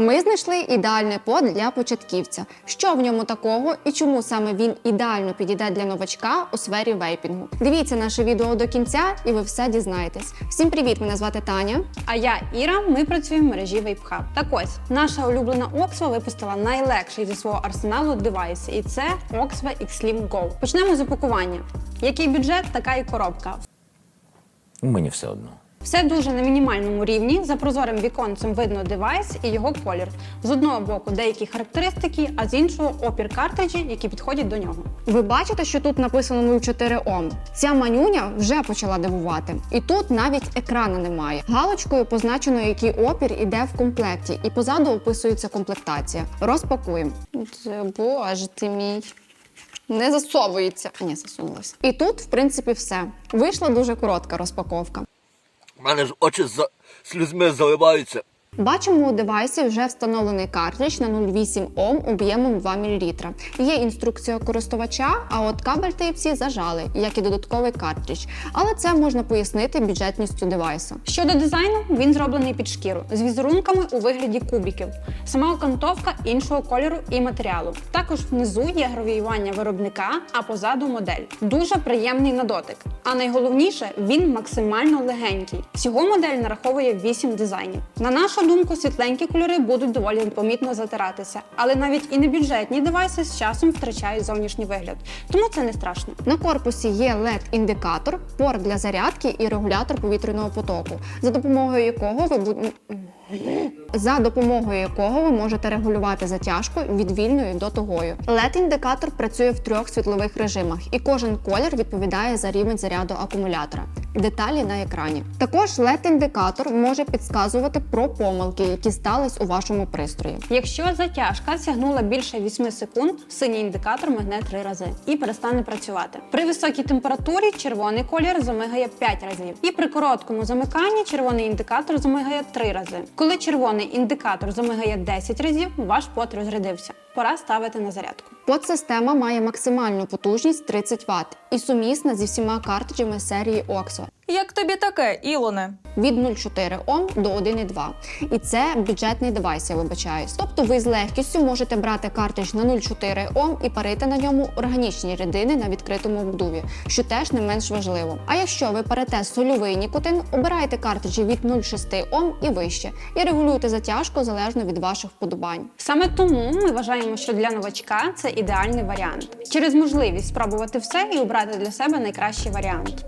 Ми знайшли ідеальний под для початківця. Що в ньому такого і чому саме він ідеально підійде для новачка у сфері вейпінгу? Дивіться наше відео до кінця, і ви все дізнаєтесь. Всім привіт! Мене звати Таня. А я Іра. Ми працюємо в мережі VapeHub. Так ось наша улюблена Oxva випустила найлегший зі свого арсеналу девайс, і це Oxva X-Slim Go. Почнемо з упакування. Який бюджет, така і коробка. Мені все одно. Все дуже на мінімальному рівні. За прозорим віконцем видно девайс і його колір. З одного боку деякі характеристики, а з іншого опір картриджі, які підходять до нього. Ви бачите, що тут написано 0,4 Ом. Ця манюня вже почала дивувати. І тут навіть екрана немає. Галочкою позначено, який опір іде в комплекті, і позаду описується комплектація. Розпакуємо. Це, Боже ти мій. Не засовується. Ні, засунулося. І тут, в принципі, все. Вийшла дуже коротка розпаковка. Мене ж очі за слізьми заливаються. Бачимо у девайсі вже встановлений картридж на 0,8 Ом об'ємом 2 мл. Є інструкція користувача, а от кабель Type-C зажали, як і додатковий картридж. Але це можна пояснити бюджетністю девайсу. Щодо дизайну, він зроблений під шкіру з візерунками у вигляді кубіків. Сама окантовка іншого кольору і матеріалу. Також внизу є гравіювання виробника, а позаду модель. Дуже приємний на дотик. А найголовніше, він максимально легенький. Всього модель нараховує 8 дизайнів. На нашу думку, світленькі кольори будуть доволі помітно затиратися, але навіть і небюджетні девайси з часом втрачають зовнішній вигляд. Тому це не страшно. На корпусі є LED-індикатор, порт для зарядки і регулятор повітряного потоку, за допомогою якого ви будете. За допомогою якого ви можете регулювати затяжку від вільної до тугої. LED-індикатор працює в трьох світлових режимах, і кожен колір відповідає за рівень заряду акумулятора. Деталі на екрані. Також LED-індикатор може підказувати про помилки, які стались у вашому пристрої. Якщо затяжка сягнула більше 8 секунд, синій індикатор мигне 3 рази і перестане працювати. При високій температурі червоний колір замигає 5 разів. І при короткому замиканні червоний індикатор замигає 3 рази. Коли червоний індикатор замигає 10 разів, ваш пот розрядився. Пора ставити на зарядку. Подсистема має максимальну потужність 30 Вт і сумісна зі всіма картриджами серії OXO Як тобі таке, Ілоне? від 0,4 Ом до 1,2. І це бюджетний девайс, я вибачаюсь. Тобто ви з легкістю можете брати картридж на 0,4 Ом і парити на ньому органічні рідини на відкритому обдуві, що теж не менш важливо. А якщо ви парите сольовий нікотин, обирайте картриджі від 0,6 Ом і вище, і регулюйте затяжку залежно від ваших вподобань. Саме тому ми вважаємо, що для новачка це ідеальний варіант. Через можливість спробувати все і обрати для себе найкращий варіант.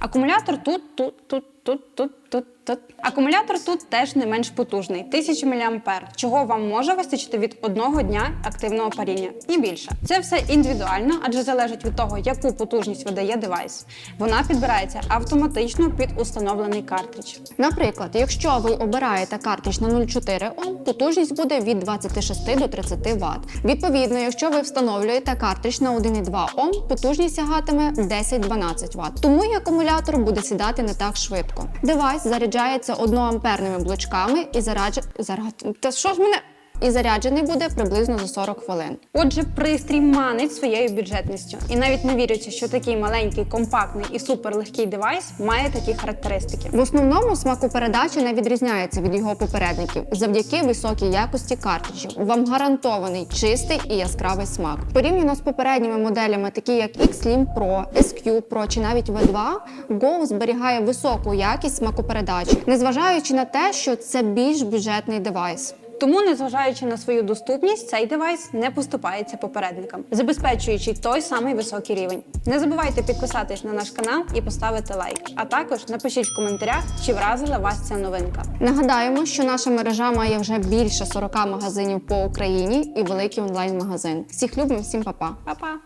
Акумулятор тут, тут, тут, тут, тут, тут, тут. Акумулятор тут теж не менш потужний 1000 мА, чого вам може вистачити від одного дня активного паріння і більше. Це все індивідуально, адже залежить від того, яку потужність видає девайс. Вона підбирається автоматично під установлений картридж. Наприклад, якщо ви обираєте картридж на 0,4 Ом, потужність буде від 26 до 30 Вт. Відповідно, якщо ви встановлюєте картридж на 1,2 Ом, потужність сягатиме 10-12 Вт. Тому і акумулятор буде сідати не так швидко. Девайс заряджається 1-амперними блочками і зараджа... заряд... Та що ж мене? І заряджений буде приблизно за 40 хвилин. Отже, пристрій манить своєю бюджетністю. І навіть не віриться, що такий маленький, компактний і суперлегкий девайс має такі характеристики. В основному смакопередача не відрізняється від його попередників завдяки високій якості картриджів. Вам гарантований чистий і яскравий смак. Порівняно з попередніми моделями, такі як X-Slim Pro, SQ Pro чи навіть V2, Go зберігає високу якість смакопередачі, незважаючи на те, що це більш бюджетний девайс. Тому, незважаючи на свою доступність, цей девайс не поступається попередникам, забезпечуючи той самий високий рівень. Не забувайте підписатись на наш канал і поставити лайк. А також напишіть в коментарях, чи вразила вас ця новинка. Нагадаємо, що наша мережа має вже більше 40 магазинів по Україні і великий онлайн-магазин. Всіх любимо, всім па-па! Па-па!